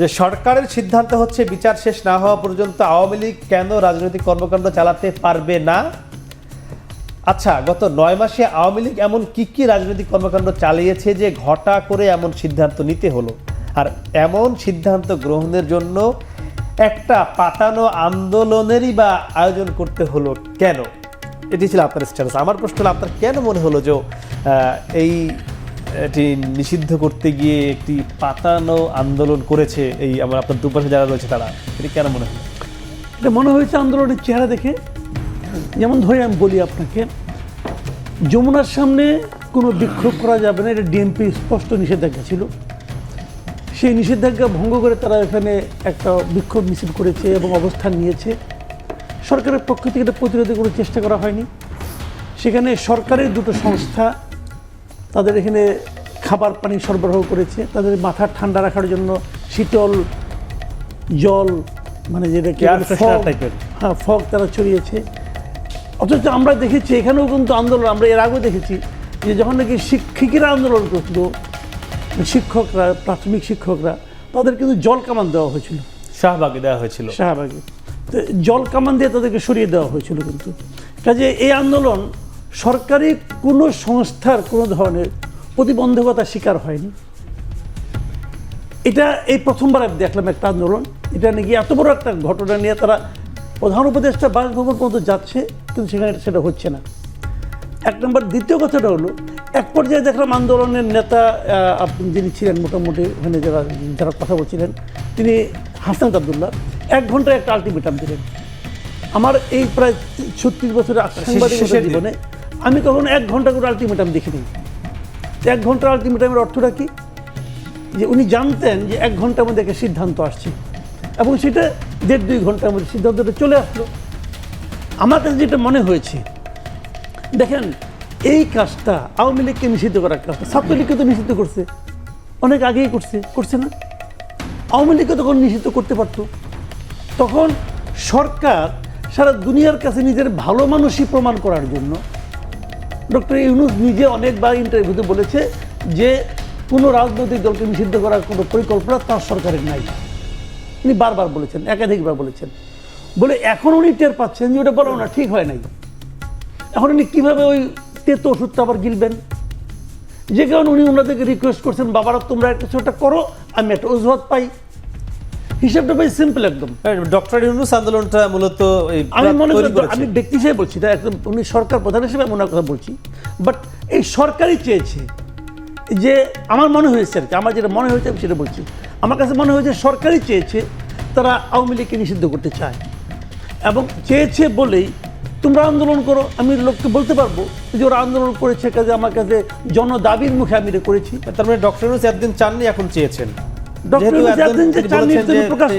যে সরকারের সিদ্ধান্ত হচ্ছে বিচার শেষ না হওয়া পর্যন্ত আওয়ামী লীগ কেন রাজনৈতিক কর্মকাণ্ড চালাতে পারবে না? আচ্ছা গত নয় মাসে আওয়ামী লীগ এমন কি কি রাজনৈতিক কর্মকাণ্ড চালিয়েছে যে ঘটা করে এমন সিদ্ধান্ত নিতে হলো? আর এমন সিদ্ধান্ত গ্রহণের জন্য একটা পাতানো আন্দোলনেরই বা আয়োজন করতে হলো কেন? এটি ছিল আপনার স্ট্যাটাস আমার প্রশ্ন হলো, আপনার কেন মনে হলো যে এই এটি নিষিদ্ধ করতে গিয়ে একটি পাতানো আন্দোলন করেছে এই আমার আপনার দুপাশে যারা রয়েছে তারা। এটি কেন মনে হয়? এটা মনে হয়েছে আন্দোলনের চেহারা দেখে। যেমন ধরে আমি বলি আপনাকে, যমুনার সামনে কোনো বিক্ষোভ করা যাবে না, এটা ডিএমপি স্পষ্ট নিষেধাজ্ঞা ছিল। সেই নিষেধাজ্ঞা ভঙ্গ করে তারা এখানে একটা বিক্ষোভ মিছিল করেছে এবং অবস্থান নিয়েছে। সরকারের পক্ষ থেকে এটা প্রতিরোধে কোনো চেষ্টা করা হয়নি। সেখানে সরকারের দুটো সংস্থা তাদের এখানে খাবার পানি সরবরাহ করেছে। তাদের মাথা ঠান্ডা রাখার জন্য শীতল জল মানে যেটা কি Air বলে, freshener fog, type-এর। হ্যাঁ ফগ তারা ছড়িয়েছে। অথচ আমরা দেখেছি এখানেও কিন্তু আন্দোলন আমরা এর আগেও দেখেছি যে যখন নাকি শিক্ষিকেরা আন্দোলন করছিল শিক্ষকরা প্রাথমিক শিক্ষকরা তাদের কিন্তু জল কামান দেওয়া হয়েছিল। শাহবাগে দেওয়া হয়েছিল। শাহবাগে। তো জল কামান দিয়ে তাদেরকে সরিয়ে দেওয়া হয়েছিল কিন্তু। কাজে এই আন্দোলন সরকারি কোনো সংস্থার কোনো ধরনের প্রতিবন্ধকতা শিকার হয়নি। এটা এই প্রথমবার আমি দেখলাম একটা আন্দোলন। এটা নাকি এত বড় একটা ঘটনা নিয়ে তারা প্রধান উপদেষ্টা বাসভবন পর্যন্ত যাচ্ছে কিন্তু সেখানে সেটা হচ্ছে না। এক নম্বর দ্বিতীয় কথাটা হলো এক পর্যায়ে দেখলাম আন্দোলনের নেতা যিনি ছিলেন মোটামুটি ওখানে যারা যারা কথা বলছিলেন তিনি হাসনাত আবদুল্লাহ। এক ঘন্টায় একটা আলটিমেটাম দিলেন। আমার এই প্রায় ছত্রিশ বছরের শেষের জীবনে আমি কখনো এক ঘণ্টা করে আলটিমেটাম দেখিনি। এক ঘণ্টা আলটিমেটামের অর্থটা কি? যে উনি জানতেন যে এক ঘণ্টার মধ্যে একটা সিদ্ধান্ত আসছে। এবং সেটা দেড় দুই ঘণ্টার মধ্যে সিদ্ধান্তটা চলে আসলো। আমার কাছে যেটা মনে হয়েছে, দেখেন, এই কাজটা আওয়ামী লীগকে নিষিদ্ধ করার কাজ ছাত্রলীগকে তো নিষিদ্ধ করছে। অনেক আগেই করছে করছে না? আওয়ামী লীগকে তখন নিষিদ্ধ করতে পারতো। তখন সরকার সারা দুনিয়ার কাছে নিজের ভালো মানুষই প্রমাণ করার জন্য ডক্টর ইউনুস নিজে অনেকবার ইন্টারভিউতে বলেছে যে কোনো রাজনৈতিক দলকে নিষিদ্ধ করার কোনো পরিকল্পনা তার সরকারের নাই। উনি বারবার বলেছেন, একাধিকবার বলেছেন। বলে এখন উনি টের পাচ্ছেন যে ওটা বলো না, ঠিক হয় নাই। এখন উনি কীভাবে ওই তেতো ওষুধটা আবার গিলবেন? যে কারণে উনি ওনাদেরকে রিকোয়েস্ট করছেন, বাবারা, তোমরা কিছু একটা করো, আমি একটা অজুহাত পাই। হিসাবটা ভাই সিম্পল একদম। ডক্টর ইউনুস আন্দোলনটা মূলত আমি মনে করি আমি ব্যক্তি হিসেবে বলছি এটা একদম উনি সরকার প্রধান হিসেবে আমি ওনার কথা বলছি। বাট এই সরকারই চেয়েছে যে আমার মনে হয়েছে আর কি আমার যেটা মনে হয়েছে আমি সেটা বলছি। আমার কাছে মনে হয়েছে সরকারই চেয়েছে তারা আওয়ামী লীগকে নিষিদ্ধ করতে চায়। এবং চেয়েছে বলেই তোমরা আন্দোলন করো আমি লোককে বলতে পারব যে ওরা আন্দোলন করেছে কাজে আমার কাছে জনদাবির মুখে আমি এটা করেছি। তার মানে ডক্টর একদিন চাননি এখন চেয়েছেন। ডক্টর যে প্রকাশ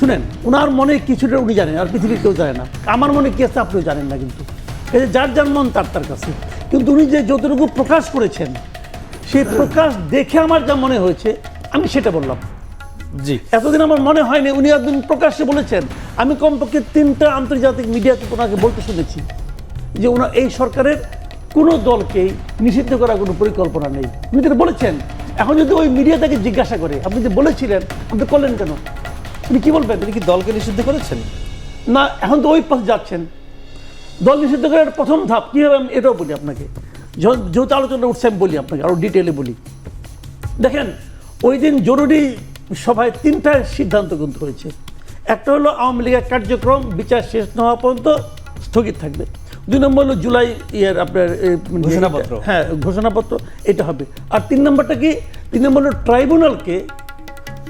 শুনেন। ওনার মনে কিছুটা উনি জানেন আর পৃথিবীর কেউ জানে না। আমার মনে কি আছে আপনিও জানেন না কিন্তু। এই যে যার যার মন তার তার কাছে। কিন্তু উনি যে যতটুকু প্রকাশ করেছেন সেই প্রকাশ দেখে আমার যা মনে হয়েছে আমি সেটা বললাম। জি। এতদিন আমার মনে হয়নি উনি একদিন প্রকাশ্যে বলেছেন আমি কমপক্ষে তিনটা আন্তর্জাতিক মিডিয়াতে ওনাকে বলতে শুনেছি যে ওনার এই সরকারের কোনো দলকেই নিষিদ্ধ করার কোনো পরিকল্পনা নেই। উনি যেটা বলেছেন এখন যদি ওই মিডিয়া তাকে জিজ্ঞাসা করে আপনি যে বলেছিলেন আপনি করলেন কেন? উনি কি বলবেন? তিনি কি দলকে নিষিদ্ধ করেছেন? না এখন তো ওই পথ যাচ্ছেন। দল নিষিদ্ধ করার প্রথম ধাপ কীভাবে আমি এটাও বলি আপনাকে। যেহেতু আলোচনা উঠছে আমি বলি আপনাকে আরও ডিটেলে বলি। দেখেন ওই দিন জরুরি সভায় তিনটা সিদ্ধান্ত কিন্তু হয়েছে। একটা হলো আওয়ামী লীগের কার্যক্রম বিচার শেষ না হওয়া পর্যন্ত স্থগিত থাকবে। দুই নম্বর হলো জুলাই ইয়ের আপনার ঘোষণাপত্র। হ্যাঁ ঘোষণাপত্র এটা হবে। আর তিন নম্বরটা কি? তিন নম্বর হলো ট্রাইব্যুনালকে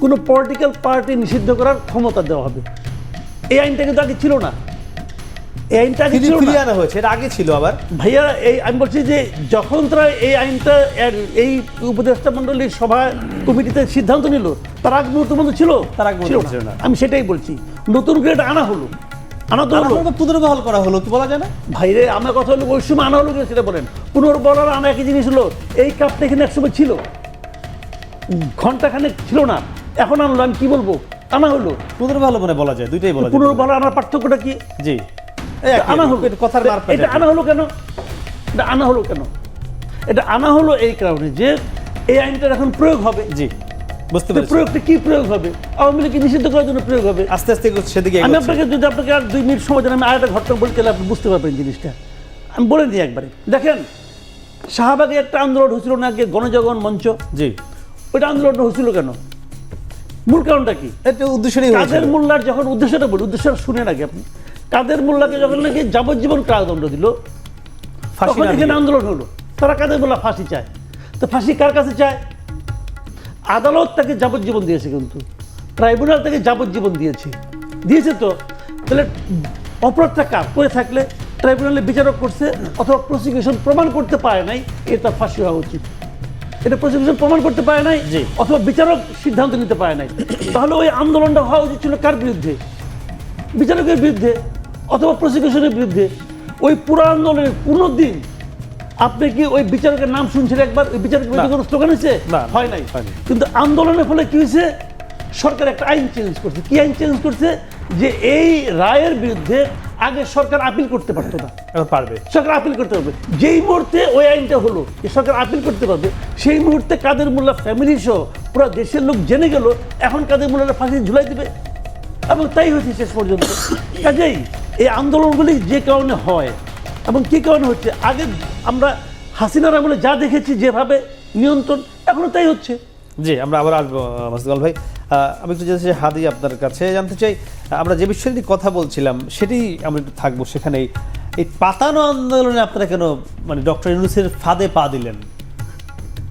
কোনো পলিটিক্যাল পার্টি নিষিদ্ধ করার ক্ষমতা দেওয়া হবে। এই আইনটা কিন্তু আগে ছিল না। এই আইনটা আগে ছিল না। আনা হয়েছে এর আগে ছিল আবার। ভাইয়া এই আমি বলছি যে যখন তারা এই আইনটা এই উপদেষ্টা মণ্ডলীর সভা কমিটিতে সিদ্ধান্ত নিল তার আগ মুহূর্ত মধ্যে ছিল? তার আগ ছিল না। আমি সেটাই বলছি। নতুন করে এটা আনা হলো। পুনর্বহাল করা হলো কি বলা যায় না? ভাইরে আমার কথা হলো ওই সময় আনা হলো সেটা বলেন। আনা একই জিনিস হলো এই কাপটা এখানে একসময় ছিল। ঘন্টাখানেক ছিল না এখন আনলো আমি কি বলব? আনা হলো। পুনর্বহাল মানে বলা যায় দুইটাই বলা যায়। পুনর্বলার আনার পার্থক্যটা কি? জি। আনা হলো। কথার এটা আনা হলো কেন? এটা আনা হলো কেন? এটা আনা হলো এই কারণে যে এই আইনটার এখন প্রয়োগ হবে। জি। বুঝতে পেরেছি। প্রয়োগটা কি প্রয়োগ হবে? আওয়ামী লীগকে নিষিদ্ধ করার জন্য প্রয়োগ হবে? আস্তে আস্তে সেদিকে আমি আপনাকে যদি আপনাকে আর দুই মিনিট সময় দেন আমি আরেকটা ঘটনা বলি তাহলে আপনি বুঝতে পারবেন জিনিসটা। আমি বলে দিই একবারে। দেখেন শাহবাগে একটা আন্দোলন হয়েছিল না আগে গণজাগরণ মঞ্চ? জি। ওইটা আন্দোলনটা হয়েছিল কেন? মূল কারণটা কি? এটা উদ্দেশ্য নিয়ে কাদের মোল্লার যখন উদ্দেশ্যটা বলি উদ্দেশ্যটা শুনে নাকি আপনি। কাদের মোল্লাকে যখন নাকি যাবজ্জীবন কারাদণ্ড দিল ফাঁসি তখন এখানে আন্দোলন হলো। তারা কাদের মোল্লা ফাঁসি চায়? তো ফাঁসি কার কাছে চায়? আদালত তাকে যাবজ্জীবন দিয়েছে কিন্তু। ট্রাইব্যুনাল তাকে যাবজ্জীবন দিয়েছে। দিয়েছে তো? তাহলে অপরাধটা কার? করে থাকলে ট্রাইব্যুনালে বিচারক করছে অথবা প্রসিকিউশন প্রমাণ করতে পারে নাই এটা ফাঁসি হওয়া উচিত। এটা প্রসিকিউশন প্রমাণ করতে পারে নাই জি। অথবা বিচারক সিদ্ধান্ত নিতে পারে নাই। তাহলে ওই আন্দোলনটা হওয়া উচিত ছিল কার বিরুদ্ধে? বিচারকের বিরুদ্ধে অথবা প্রসিকিউশনের বিরুদ্ধে? ওই পুরো আন্দোলনের কোনো দিন আপনি কি ওই বিচারকের নাম শুনছেন একবার? ওই বিচারকের বিরুদ্ধে। কোনো স্লোগান হয়েছে হয় নাই। কিন্তু আন্দোলনের ফলে কি হয়েছে? সরকার একটা আইন চেঞ্জ করছে। কি আইন চেঞ্জ করছে? যে এই রায়ের বিরুদ্ধে আগে সরকার আপিল করতে পারতো না। পারবে। সরকার আপিল করতে পারবে। যেই মুহূর্তে ওই আইনটা হলো যে সরকার আপিল করতে পারবে সেই মুহূর্তে কাদের মোল্লা ফ্যামিলি সহ পুরো দেশের লোক জেনে গেল এখন কাদের মোল্লারা ফাঁসি ঝুলাই দেবে? এবং তাই হয়েছে শেষ পর্যন্ত। কাজেই এই আন্দোলনগুলি যে কারণে হয় এবং কী কারণে হচ্ছে? আগে আমরা হাসিনার আমলে যা দেখেছি যেভাবে নিয়ন্ত্রণ এখনও তাই হচ্ছে। জি আমরা আবার আসব মাসুদুল ভাই। আমি একটু যেতে চাই হাদি আপনার কাছে জানতে চাই আমরা যে বিষয় নিয়ে কথা বলছিলাম সেটি আমরা একটু থাকব সেখানেই। এই পাতানো আন্দোলনে আপনারা কেন মানে ডক্টর ইউনুসের ফাঁদে পা দিলেন?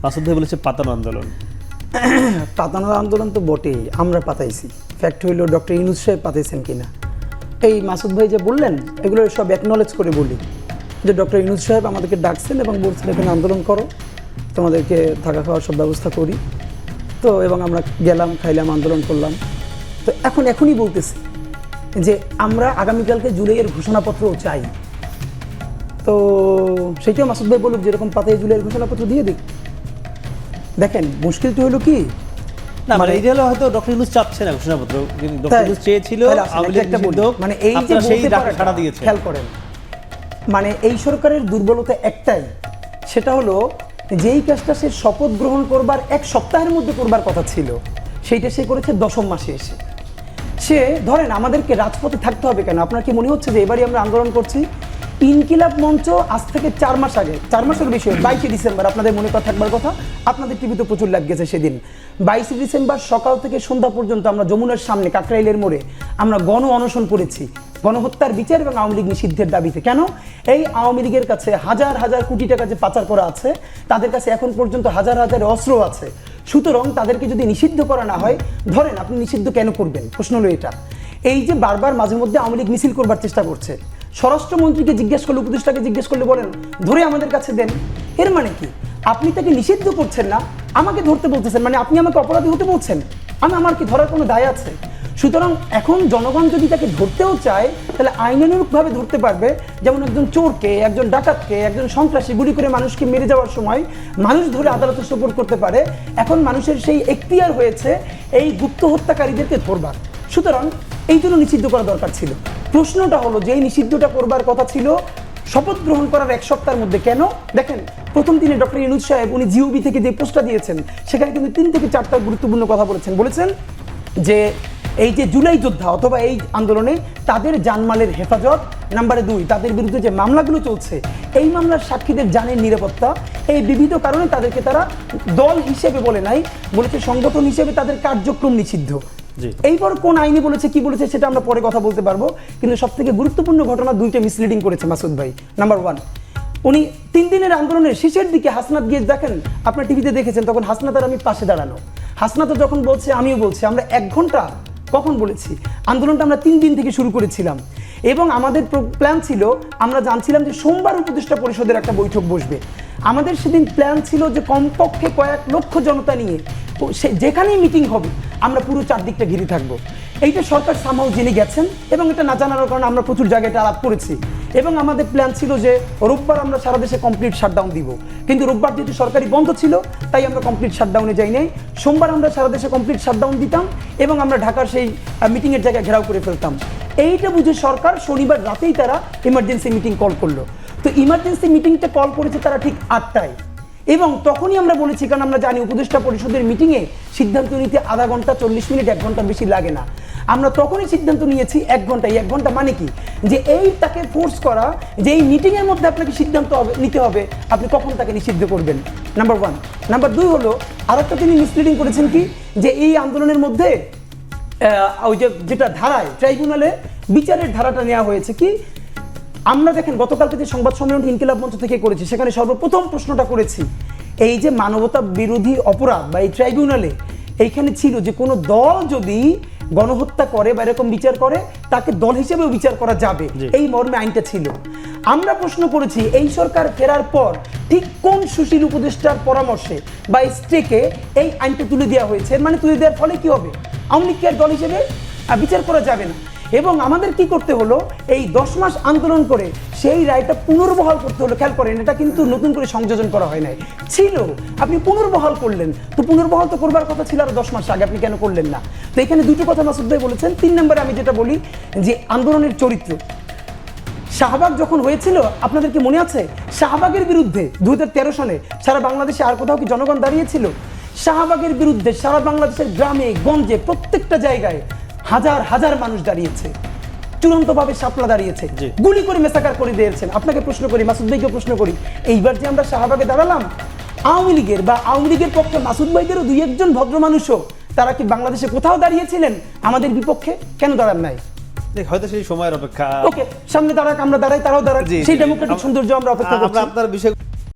মাসুদ ভাই বলেছে পাতানো আন্দোলন। পাতানোর আন্দোলন তো বটেই আমরা পাতাইছি। ফ্যাক্ট হইল ডক্টর ইনুস সাহেব পাতাইছেন কিনা। এই মাসুদ ভাই যে বললেন এগুলো সব অ্যাকনলেজ করে বলি। যে ডক্টর ইনুস সাহেব আমাদেরকে ডাকছেন এবং বলছেন এখানে আন্দোলন করো তোমাদেরকে থাকা খাওয়ার সব ব্যবস্থা করি। তো এবং আমরা গেলাম খাইলাম আন্দোলন করলাম। তো এখন এখনই বলতেছি যে আমরা আগামীকালকে জুলাইয়ের ঘোষণাপত্র চাই। তো সেইটাও মাসুদ ভাই বলুক যেরকম পাতায় জুলাইয়ের ঘোষণাপত্র দিয়ে দিক। দেখেন মুশকিলটা হলো কি? না মানে মানে- হলো হয়তো ডক্টর ইউনুস চাচ্ছে না ঘোষণাপত্র ডক্টর ইউনুস চেয়েছিল তাহলে আসেন, আওয়ামী একটা লীগ একটা বলি। নিষিদ্ধ হোক, মানে এই যে সেই বলতে সাড়া দিয়েছে খেয়াল করেন মানে এই সরকারের দুর্বলতা একটাই, সেটা হলো যেই কাজটা সে শপথ গ্রহণ করবার এক সপ্তাহের মধ্যে করবার কথা ছিল, সেইটা সে করেছে দশম মাসে এসে। সে, ধরেন আমাদেরকে রাজপথে থাকতে হবে কেন? আপনার কি মনে হচ্ছে যে এবারই আমরা আন্দোলন করছি? ইনকিলাব মঞ্চ আজ থেকে চার মাস আগে, চার মাসের বেশি বাইশে ডিসেম্বর, আপনাদের মনে কথা থাকবার কথা, আপনাদের টিভিতে প্রচুর লাগ গেছে সেদিন। বাইশে ডিসেম্বর সকাল থেকে সন্ধ্যা পর্যন্ত আমরা যমুনার সামনে, কাকরাইলের মোড়ে, আমরা গণ অনশন করেছি গণহত্যার বিচার এবং আওয়ামী লীগ নিষিদ্ধের দাবিতে। কেন? এই আওয়ামী লীগের কাছে হাজার হাজার কোটি টাকা যে পাচার করা আছে, তাদের কাছে এখন পর্যন্ত হাজার হাজার অস্ত্র আছে। সুতরাং তাদেরকে যদি নিষিদ্ধ করা না হয়, ধরেন আপনি নিষিদ্ধ কেন করবেন? প্রশ্ন হলো এটা। এই যে বারবার মাঝে মধ্যে আওয়ামী লীগ মিছিল করবার চেষ্টা করছে স্বরাষ্ট্রমন্ত্রীকে জিজ্ঞেস করলে, উপদেষ্টাকে জিজ্ঞেস করলে বলেন, ধরে আমাদের কাছে দেন। এর মানে কি? আপনি তাকে নিষিদ্ধ করছেন না, আমাকে ধরতে বলতেছেন মানে আপনি আমাকে অপরাধী হতে বলছেন। আমি, আমার কি ধরার কোনো দায় আছে? সুতরাং এখন জনগণ যদি তাকে ধরতেও চায়, তাহলে আইনানুরূপভাবে ধরতে পারবে। যেমন একজন চোরকে, একজন ডাকাতকে, একজন সন্ত্রাসী গুলি করে মানুষকে মেরে যাওয়ার সময় মানুষ ধরে আদালতে সোপর করতে পারে। এখন মানুষের সেই এখতিয়ার হয়েছে, এই গুপ্ত হত্যাকারীদেরকে ধরবার। সুতরাং এই জন্য নিষিদ্ধ করা দরকার ছিল। প্রশ্নটা হলো যে এই নিষিদ্ধটা করবার কথা ছিল, শপথ গ্রহণ করার এক সপ্তাহের মধ্যে কেন? দেখেন, প্রথম দিনে ডক্টর ইনুজ সাহেব উনি জিওবি থেকে যে পোস্টটা দিয়েছেন, সেখানে কিন্তু তিন থেকে চারটা গুরুত্বপূর্ণ কথা বলেছেন। বলেছেন যে এই যে জুলাই যোদ্ধা অথবা এই আন্দোলনে তাদের জানমালের হেফাজত, নাম্বারে দুই, তাদের বিরুদ্ধে যে মামলাগুলো চলছে, এই মামলার সাক্ষীদের জানের নিরাপত্তা, এই বিবিধ কারণে তাদেরকে তারা দল হিসেবে বলে নাই, বলেছে সংগঠন হিসেবে তাদের কার্যক্রম নিষিদ্ধ। এইবার কোন আইনে বলেছে, কি বলেছে, সেটা আমরা পরে কথা বলতে পারব। কিন্তু সব থেকে গুরুত্বপূর্ণ ঘটনা দুইটা মিসলিডিং করেছে মাসুদ ভাই। নাম্বার ওয়ান উনি তিন দিনের আন্দোলনের শেষের দিকে হাসনাত গিয়ে দেখেন, আপনার টিভিতে দেখেছেন, তখন হাসনাত আর আমি পাশে দাঁড়ানো। হাসনাত যখন বলছে, আমিও বলছি, আমরা এক ঘণ্টা কখন বলেছি? আন্দোলনটা আমরা তিন দিন থেকে শুরু করেছিলাম। এবং আমাদের প্ল্যান ছিল, আমরা জানছিলাম যে সোমবার উপদেষ্টা পরিষদের একটা বৈঠক বসবে। আমাদের সেদিন প্ল্যান ছিল যে কমপক্ষে কয়েক লক্ষ জনতা নিয়ে সে যেখানেই মিটিং হবে, আমরা পুরো চারদিকটা ঘিরে থাকব। এইটা সরকার সামাও জেনে গেছেন এবং এটা না জানার কারণে আমরা প্রচুর জায়গায় এটা আলাপ করেছি। এবং আমাদের প্ল্যান ছিল যে রোববার আমরা সারা দেশে কমপ্লিট শাটডাউন দিব। কিন্তু রোববার যেহেতু সরকারি বন্ধ ছিল, তাই আমরা কমপ্লিট শাটডাউনে যাই নাই। সোমবার আমরা সারা দেশে কমপ্লিট শাটডাউন দিতাম এবং আমরা ঢাকার সেই মিটিংয়ের জায়গায় ঘেরাও করে ফেলতাম। এইটা বুঝে সরকার শনিবার রাতেই তারা ইমার্জেন্সি মিটিং কল করল। তো ইমার্জেন্সি মিটিংটা কল করেছে তারা ঠিক আটটায়। এবং তখনই আমরা বলেছি, কারণ আমরা জানি উপদেষ্টা পরিষদের মিটিংয়ে সিদ্ধান্ত নিতে আধা ঘণ্টা, চল্লিশ মিনিট, এক ঘণ্টা বেশি লাগে না। আমরা তখনই সিদ্ধান্ত নিয়েছি এক ঘণ্টা এক ঘণ্টা মানে কি? যে এই তাকে ফোর্স করা, যে এই মিটিংয়ের মধ্যে আপনাকে সিদ্ধান্ত হবে- নিতে হবে, আপনি কখন তাকে নিষিদ্ধ করবেন? নাম্বার ওয়ান নাম্বার দুই হলো আর একটা তিনি মিসলিডিং করেছেন কি? যে এই আন্দোলনের মধ্যে ওই যে যেটা ধারায় ট্রাইব্যুনালে বিচারের ধারাটা নেওয়া হয়েছে কি? আমরা দেখেন গতকালকে যে সংবাদ সম্মেলন ইনকিলাব মঞ্চ থেকে করেছি সেখানে সর্বপ্রথম প্রশ্নটা করেছি এই যে মানবতা বিরোধী অপরাধ বা এই ট্রাইব্যুনালে এইখানে ছিল যে কোনো দল যদি গণহত্যা করে বা এরকম বিচার করে তাকে দল হিসেবেও বিচার করা যাবে। এই মর্মে আইনটা ছিল। আমরা প্রশ্ন করেছি এই সরকার ফেরার পর ঠিক কোন সুশীল উপদেষ্টার পরামর্শে বা স্টেকে এই আইনটা তুলে দেওয়া হয়েছে? মানে তুলে দেওয়ার ফলে কি হবে? আওয়ামী লীগকে দল হিসেবে বিচার করা যাবে না। এবং আমাদের কি করতে হলো? এই দশ মাস আন্দোলন করে সেই রায়টা পুনর্বহাল করতে হলো। খেয়াল করেন, এটা কিন্তু নতুন করে সংযোজন করা হয় নাই। ছিল, আপনি পুনর্বহাল করলেন। তো পুনর্বহাল তো করবার কথা ছিল আর দশ মাস আগে, আপনি কেন করলেন না? তো এখানে দুটো কথা মাসুদ ভাই বলেছেন। তিন নম্বরে আমি যেটা বলি, যে আন্দোলনের চরিত্র। শাহবাগ যখন হয়েছিল আপনাদেরকে মনে আছে? শাহবাগের বিরুদ্ধে দু হাজার তেরো সালে সারা বাংলাদেশে আর কোথাও কি জনগণ দাঁড়িয়েছিল? শাহবাগের বিরুদ্ধে সারা বাংলাদেশের গ্রামে, গঞ্জে, প্রত্যেকটা জায়গায় হাজার হাজার মানুষ দাঁড়িয়েছে। চূড়ান্তভাবে সাপলা দাঁড়িয়েছে। গুলি করে মেসাকার করে দিয়েছেন। আপনাকে প্রশ্ন করি মাসুদ ভাইকে প্রশ্ন করি। এইবার যে আমরা শাহবাগে দাঁড়ালাম আওয়ামী লীগের বা আওয়ামী লীগের পক্ষে মাসুদ ভাইদেরও দুই একজন ভদ্র মানুষও তারা কি বাংলাদেশে কোথাও দাঁড়িয়েছিলেন? আমাদের বিপক্ষে কেন দাঁড়ান নাই? হয়তো সেই সময়ের অপেক্ষা। ওকে সামনে দাঁড়াক আমরা দাঁড়াই তারাও দাঁড়াক। সেই ডেমোক্রেটিক সৌন্দর্য আমরা অপেক্ষা করছি। আপনার বিষয়